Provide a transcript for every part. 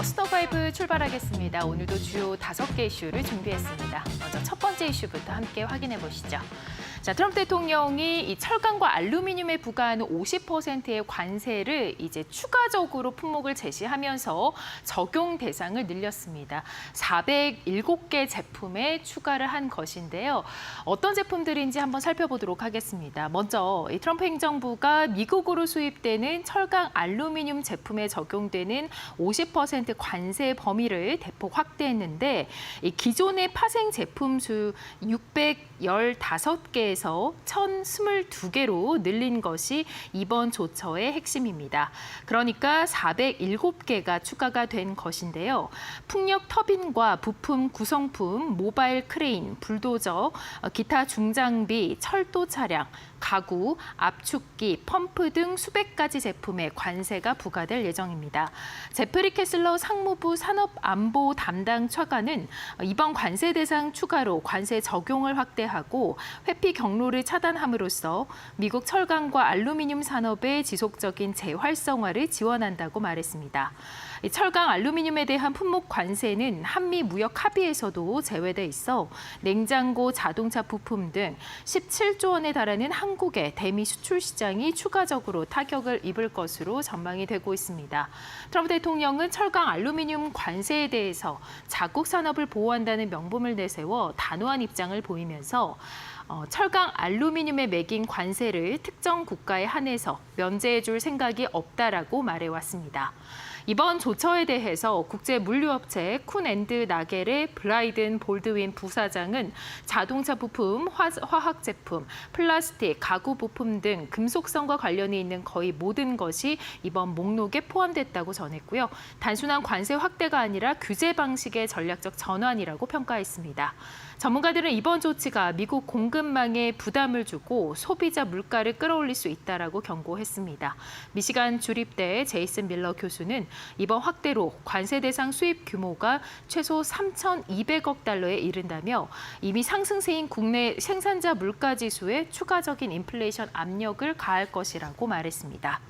머스터 바이브 출발하겠습니다. 오늘도 주요 다섯 개 이슈를 준비했습니다. 먼저 첫 번째 이슈부터 함께 확인해 보시죠. 자, 트럼프 대통령이 이 철강과 알루미늄에 부과하는 50%의 관세를 이제 추가적으로 품목을 제시하면서 적용 대상을 늘렸습니다. 407개 제품에 추가를 한 것인데요. 어떤 제품들인지 한번 살펴보도록 하겠습니다. 먼저 이 트럼프 행정부가 미국으로 수입되는 철강 알루미늄 제품에 적용되는 50% 관세 범위를 대폭 확대했는데 이 기존의 파생 제품 수 615개 에서 1,022개로 늘린 것이 이번 조처의 핵심입니다. 그러니까 407개가 추가가 된 것인데요. 풍력 터빈과 부품 구성품, 모바일 크레인, 불도저, 어, 기타 중장비, 철도 차량, 가구, 압축기, 펌프 등 수백 가지 제품에 관세가 부과될 예정입니다. 제프리 캐슬러 상무부 산업안보 담당 차관은 이번 관세 대상 추가로 관세 적용을 확대하고 회피 경로를 차단함으로써 미국 철강과 알루미늄 산업의 지속적인 재활성화를 지원한다고 말했습니다. 이 철강 알루미늄에 대한 품목 관세는 한미 무역 합의에서도 제외돼 있어 냉장고, 자동차 부품 등 17조 원에 달하는 한국의 대미 수출 시장이 추가적으로 타격을 입을 것으로 전망이 되고 있습니다. 트럼프 대통령은 철강 알루미늄 관세에 대해서 자국 산업을 보호한다는 명분을 내세워 단호한 입장을 보이면서 어, 철강 알루미늄에 매긴 관세를 특정 국가에 한해서 면제해줄 생각이 없다라고 말해왔습니다. 이번 조처에 대해서 국제 물류업체 쿤앤드 나겔의 브라이든 볼드윈 부사장은 자동차 부품, 화, 화학 제품, 플라스틱, 가구 부품 등 금속성과 관련이 있는 거의 모든 것이 이번 목록에 포함됐다고 전했고요. 단순한 관세 확대가 아니라 규제 방식의 전략적 전환이라고 평가했습니다. 전문가들은 이번 조치가 미국 공급망에 부담을 주고 소비자 물가를 끌어올릴 수 있다라고 경고했습니다. 미시간 주립대 제이슨 밀러 교수는 이번 확대로 관세 대상 수입 규모가 최소 3,200억 달러에 이른다며 이미 상승세인 국내 생산자 물가 지수에 추가적인 인플레이션 압력을 가할 것이라고 말했습니다.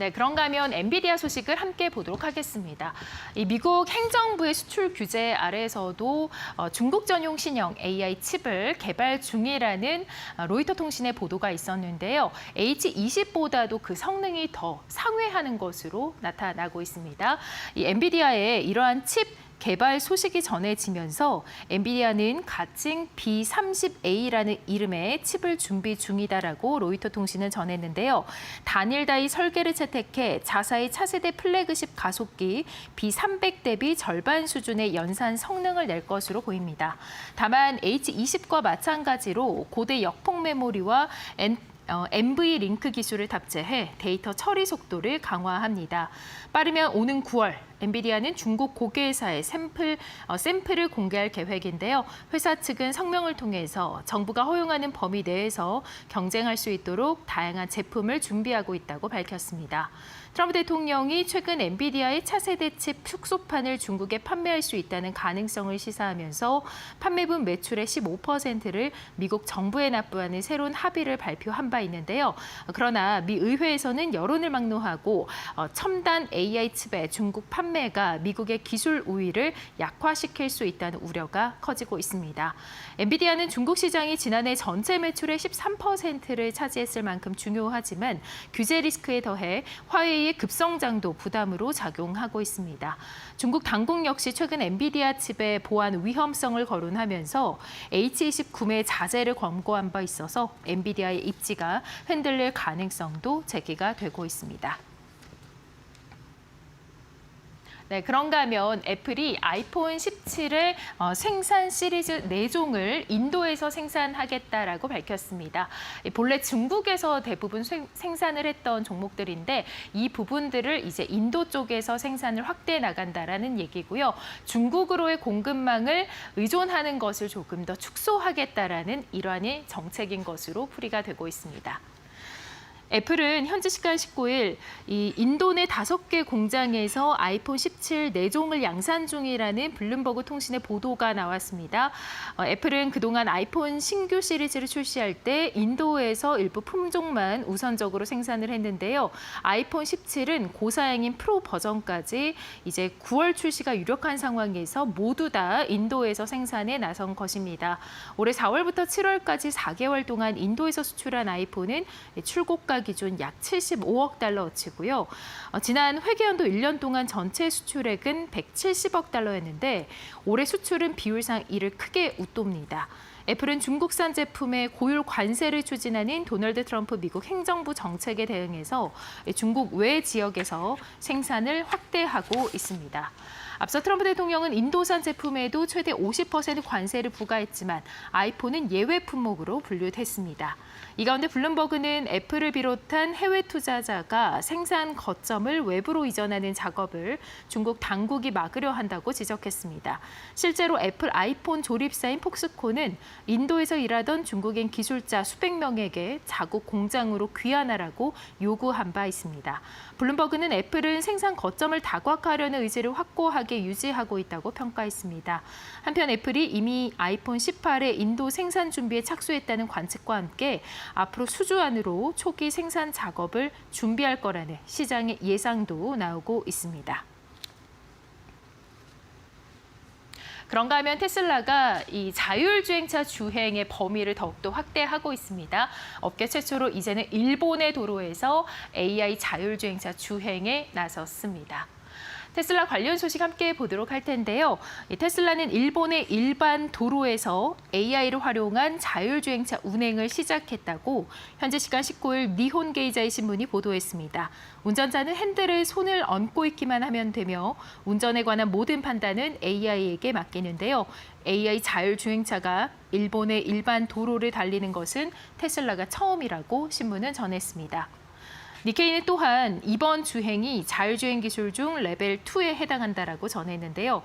네, 그런가 하면 엔비디아 소식을 함께 보도록 하겠습니다. 이 미국 행정부의 수출 규제 아래에서도 어, 중국 전용 신형 AI 칩을 개발 중이라는 어, 로이터 통신의 보도가 있었는데요. H20보다도 그 성능이 더 상회하는 것으로 나타나고 있습니다. 이 엔비디아의 이러한 칩 개발 소식이 전해지면서 엔비디아는 가칭 B30A라는 이름의 칩을 준비 중이다라고 로이터 통신은 전했는데요. 단일다이 설계를 채택해 자사의 차세대 플래그십 가속기 B300 대비 절반 수준의 연산 성능을 낼 것으로 보입니다. 다만 H20과 마찬가지로 고대 역폭 메모리와 N 어, MV 링크 기술을 탑재해 데이터 처리 속도를 강화합니다. 빠르면 오는 9월 엔비디아는 중국 고객회사의 샘플, 어, 샘플을 공개할 계획인데요. 회사 측은 성명을 통해서 정부가 허용하는 범위 내에서 경쟁할 수 있도록 다양한 제품을 준비하고 있다고 밝혔습니다. 트럼프 대통령이 최근 엔비디아의 차세대 칩 축소판을 중국에 판매할 수 있다는 가능성을 시사하면서 판매분 매출의 15%를 미국 정부에 납부하는 새로운 합의를 발표한 바 있는데요. 그러나 미 의회에서는 여론을 막론하고 어, 첨단 AI 칩의 중국 판매 가 미국의 기술 우위를 약화시킬 수 있다는 우려가 커지고 있습니다. 엔비디아는 중국 시장이 지난해 전체 매출의 13%를 차지했을 만큼 중요하지만 규제 리스크에 더해 화웨이의 급성장도 부담으로 작용하고 있습니다. 중국 당국 역시 최근 엔비디아 칩의 보안 위험성을 거론하면서 H20 구매 자제를 권고한 바 있어서 엔비디아의 입지가 흔들릴 가능성도 제기가 되고 있습니다. 네, 그런가 하면 애플이 아이폰 17의 어, 생산 시리즈 4종을 인도에서 생산하겠다라고 밝혔습니다. 본래 중국에서 대부분 생, 생산을 했던 종목들인데 이 부분들을 이제 인도 쪽에서 생산을 확대해 나간다라는 얘기고요. 중국으로의 공급망을 의존하는 것을 조금 더 축소하겠다라는 일환의 정책인 것으로 풀이가 되고 있습니다. 애플은 현지 시간 19일 이 인도 내 다섯 개 공장에서 아이폰 17 내종을 양산 중이라는 블룸버그 통신의 보도가 나왔습니다. 어, 애플은 그동안 아이폰 신규 시리즈를 출시할 때 인도에서 일부 품종만 우선적으로 생산을 했는데요. 아이폰 17은 고사양인 프로 버전까지 이제 9월 출시가 유력한 상황에서 모두 다 인도에서 생산에 나선 것입니다. 올해 4월부터 7월까지 4개월 동안 인도에서 수출한 아이폰은 출고가 기준 약 75억 달러어치고요. 어, 지난 회계연도 1년 동안 전체 수출액은 170억 달러였는데 올해 수출은 비율상 이를 크게 웃돕니다. 애플은 중국산 제품의 고율 관세를 추진하는 도널드 트럼프 미국 행정부 정책에 대응해서 중국 외 지역에서 생산을 확대하고 있습니다. 앞서 트럼프 대통령은 인도산 제품에도 최대 50% 관세를 부과했지만 아이폰은 예외 품목으로 분류됐습니다. 이 가운데 블룸버그는 애플을 비롯한 해외 투자자가 생산 거점을 외부로 이전하는 작업을 중국 당국이 막으려 한다고 지적했습니다. 실제로 애플 아이폰 조립사인 폭스콘은 인도에서 일하던 중국인 기술자 수백 명에게 자국 공장으로 귀환하라고 요구한 바 있습니다. 블룸버그는 애플은 생산 거점을 다각화하려는 의지를 확고하게 유지하고 있다고 평가했습니다. 한편 애플이 이미 아이폰 18의 인도 생산 준비에 착수했다는 관측과 함께 앞으로 수주 안으로 초기 생산 작업을 준비할 거라는 시장의 예상도 나오고 있습니다. 그런가 하면 테슬라가 이 자율주행차 주행의 범위를 더욱더 확대하고 있습니다. 업계 최초로 이제는 일본의 도로에서 AI 자율주행차 주행에 나섰습니다. 테슬라 관련 소식 함께 보도록 할 텐데요. 이 테슬라는 일본의 일반 도로에서 AI를 활용한 자율주행차 운행을 시작했다고 현재 시간 19일 니혼 게이자의 신문이 보도했습니다. 운전자는 핸들에 손을 얹고 있기만 하면 되며 운전에 관한 모든 판단은 AI에게 맡기는데요. AI 자율주행차가 일본의 일반 도로를 달리는 것은 테슬라가 처음이라고 신문은 전했습니다. 니케이는 또한 이번 주행이 자율주행 기술 중 레벨 2에 해당한다라고 전했는데요.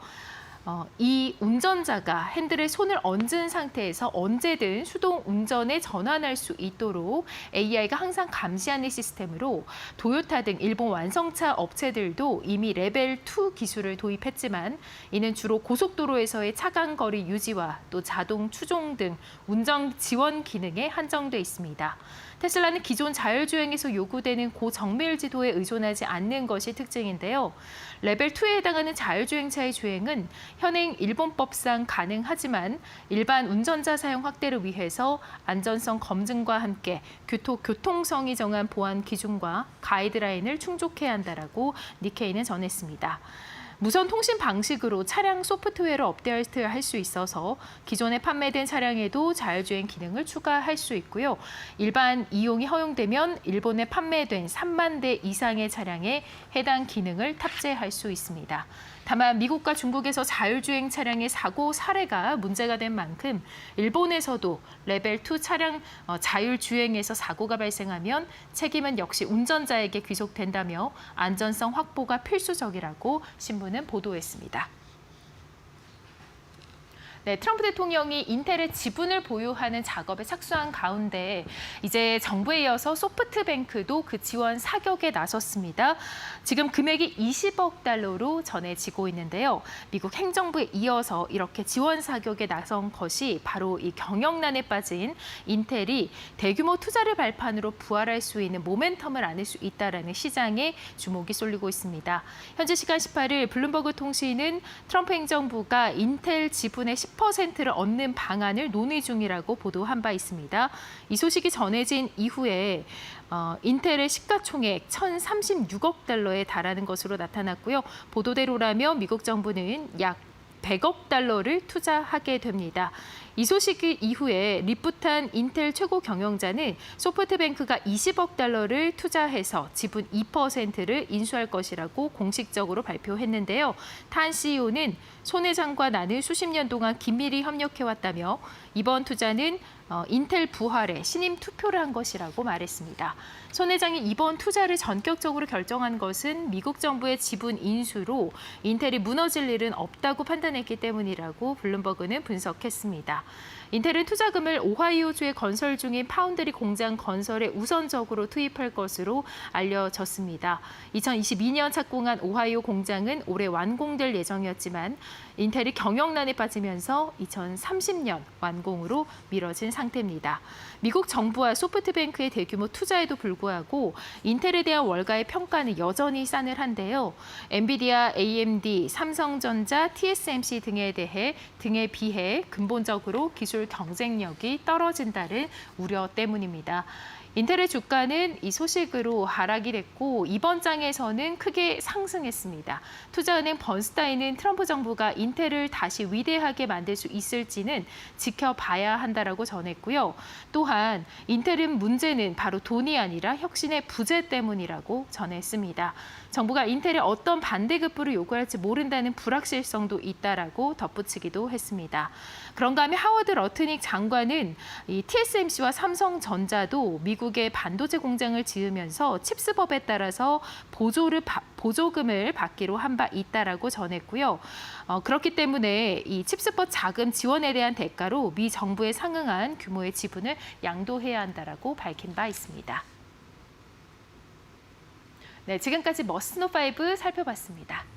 어, 이 운전자가 핸들에 손을 얹은 상태에서 언제든 수동 운전에 전환할 수 있도록 AI가 항상 감시하는 시스템으로 도요타 등 일본 완성차 업체들도 이미 레벨 2 기술을 도입했지만 이는 주로 고속도로에서의 차간 거리 유지와 또 자동 추종 등 운전 지원 기능에 한정돼 있습니다. 테슬라는 기존 자율주행에서 요구되는 고정밀 지도에 의존하지 않는 것이 특징인데요. 레벨 2에 해당하는 자율주행차의 주행은 현행 일본법상 가능하지만 일반 운전자 사용 확대를 위해서 안전성 검증과 함께 교토 교통성이 정한 보안 기준과 가이드라인을 충족해야 한다라고 니케이는 전했습니다. 무선 통신 방식으로 차량 소프트웨어를 업데이트할 수 있어서 기존에 판매된 차량에도 자율주행 기능을 추가할 수 있고요. 일반 이용이 허용되면 일본에 판매된 3만 대 이상의 차량에 해당 기능을 탑재할 수 있습니다. 다만 미국과 중국에서 자율주행 차량의 사고 사례가 문제가 된 만큼 일본에서도 레벨 2 차량 어, 자율주행에서 사고가 발생하면 책임은 역시 운전자에게 귀속된다며 안전성 확보가 필수적이라고 신문은 보도했습니다. 네, 트럼프 대통령이 인텔의 지분을 보유하는 작업에 착수한 가운데 이제 정부에 이어서 소프트뱅크도 그 지원 사격에 나섰습니다. 지금 금액이 20억 달러로 전해지고 있는데요. 미국 행정부에 이어서 이렇게 지원 사격에 나선 것이 바로 이 경영난에 빠진 인텔이 대규모 투자를 발판으로 부활할 수 있는 모멘텀을 안을 수 있다라는 시장에 주목이 쏠리고 있습니다. 현재 시간 18일 블룸버그 통신은 트럼프 행정부가 인텔 지분의 10%를 얻는 방안을 논의 중이라고 보도한 바 있습니다. 이 소식이 전해진 이후에 어, 인텔의 시가총액 1,036억 달러에 달하는 것으로 나타났고요. 보도대로라면 미국 정부는 약 100억 달러를 투자하게 됩니다. 이 소식 이후에 리프탄 인텔 최고 경영자는 소프트뱅크가 20억 달러를 투자해서 지분 2%를 인수할 것이라고 공식적으로 발표했는데요. 탄 CEO는 손 회장과 나는 수십 년 동안 긴밀히 협력해왔다며 이번 투자는 어, 인텔 부활에 신임 투표를 한 것이라고 말했습니다. 손 회장이 이번 투자를 전격적으로 결정한 것은 미국 정부의 지분 인수로 인텔이 무너질 일은 없다고 판단했기 때문이라고 블룸버그는 분석했습니다. 인텔은 투자금을 오하이오주에 건설 중인 파운드리 공장 건설에 우선적으로 투입할 것으로 알려졌습니다. 2022년 착공한 오하이오 공장은 올해 완공될 예정이었지만 인텔이 경영난에 빠지면서 2030년 완공으로 미뤄진 상태입니다. 미국 정부와 소프트뱅크의 대규모 투자에도 불구하고 인텔에 대한 월가의 평가는 여전히 싸늘한데요. 엔비디아, AMD, 삼성전자, TSMC 등에 대해 등에 비해 근본적으로 기술 경쟁력이 떨어진다는 우려 때문입니다. 인텔의 주가는 이 소식으로 하락이 됐고 이번 장에서는 크게 상승했습니다. 투자은행 번스타인은 트럼프 정부가 인텔을 다시 위대하게 만들 수 있을지는 지켜봐야 한다라고 전했고요. 또한 인텔은 문제는 바로 돈이 아니라 혁신의 부재 때문이라고 전했습니다. 정부가 인텔에 어떤 반대급부를 요구할지 모른다는 불확실성도 있다라고 덧붙이기도 했습니다. 그런가 하면 하워드 러트닉 장관은 이 TSMC와 삼성전자도 미국의 반도체 공장을 지으면서 칩스법에 따라서 보조를 바- 보조금을 받기로 한 바 있다라고 전했고요. 어, 그렇기 때문에 이 칩스법 자금 지원에 대한 대가로 미 정부에 상응한 규모의 지분을 양도해야 한다라고 밝힌 바 있습니다. 네, 지금까지 머스노 5 살펴봤습니다.